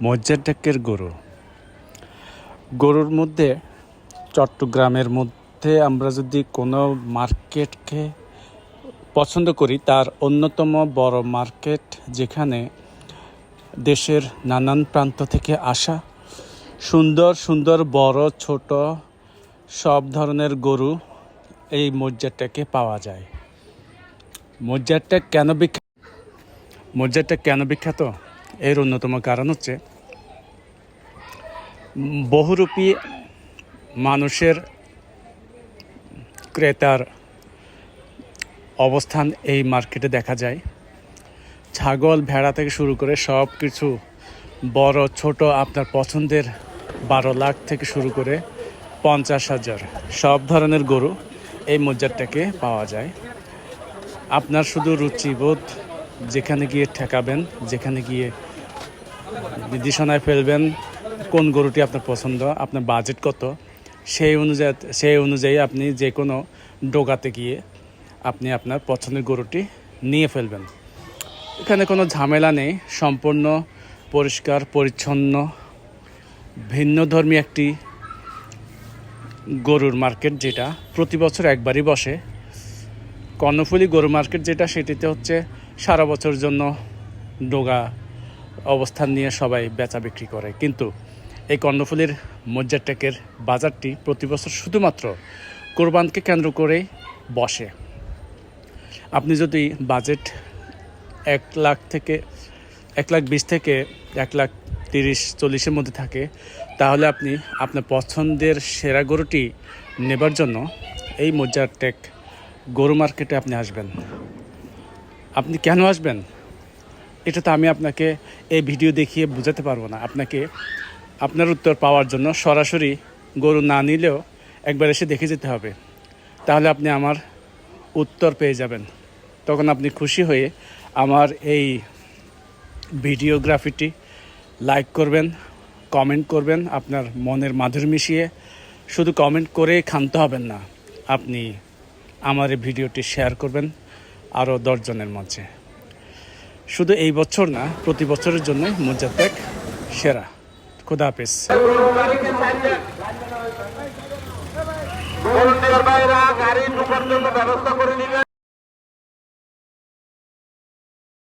মজ্জারডাকের গরু। গরুর মধ্যে চট্টগ্রামের মধ্যে আমরা যদি কোনো মার্কেটকে পছন্দ করি, তার অন্যতম বড় মার্কেট যেখানে দেশের নানান প্রান্ত থেকে আসা সুন্দর সুন্দর, বড়, ছোট সব ধরনের গরু এই মজ্জারটাকে পাওয়া যায়। মজ্জারটা কেন বিখ্যাত? মজ্জারটা কেন বিখ্যাত? এর অন্যতম কারণ হচ্ছে বহুরূপী মানুষের ক্রেতার অবস্থান এই মার্কেটে দেখা যায়। ছাগল, ভেড়া থেকে শুরু করে সব কিছু বড়, ছোট, আপনার পছন্দের বারো লাখ থেকে শুরু করে পঞ্চাশ হাজার, সব ধরনের গরু এই মজ্জারটাকে পাওয়া যায়। আপনার শুধু রুচিবোধ, যেখানে গিয়ে ঠেকাবেন, যেখানে গিয়ে নির্দেশনায় ফেলবেন কোন গরুটি আপনার পছন্দ, আপনার বাজেট কত, সেই অনুযায়ী সেই অনুযায়ী আপনি যে কোনো ডোগাতে গিয়ে আপনি আপনার পছন্দের গরুটি নিয়ে ফেলবেন। এখানে কোনো ঝামেলা নেই, সম্পূর্ণ, পরিষ্কার, পরিচ্ছন্ন, ভিন্ন ধর্মী একটি গরুর মার্কেট যেটা প্রতি বছর একবারই বসে। কর্ণফুলি গরু মার্কেট যেটা, সেটিতে হচ্ছে সারা বছর জন্য ডোগা অবস্থান নিয়ে সবাই বেচা বিক্রি করে। কিন্তু এই কর্ণফুলির মজ্জারটেকের বাজারটি প্রতি বছর শুধুমাত্র কোরবানকে কেন্দ্র করেই বসে। আপনি যদি বাজেট এক লাখ থেকে, এক লাখ বিশ থেকে এক লাখ তিরিশ চল্লিশের মধ্যে থাকে, তাহলে আপনি আপনার পছন্দের সেরা গরুটি নেবার জন্য এই মজ্জারটেক গরু মার্কেটে আপনি আসবেন। আপনি কেন আসবেন? এটা তো আমি আপনাকে এই ভিডিও দেখিয়ে বোঝাতে পারব না। আপনাকে আপনার উত্তর পাওয়ার জন্য সরাসরি গরু না নিলেও একবার এসে দেখে যেতে হবে। তাহলে আপনি আমার উত্তর পেয়ে যাবেন। তখন আপনি খুশি হয়ে আমার এই ভিডিওগ্রাফিটি লাইক করবেন, কমেন্ট করবেন, আপনার মনের মাধুর মিশিয়ে শুধু কমেন্ট করে ক্ষান্ত হবেন না। আপনি আমার এই ভিডিওটি শেয়ার করবেন আরও দশজনের মাঝে। শুধু এই বছর না প্রতি বছরের জন্য মোজাদ্দেক সেরা। খুদা হাফেজ।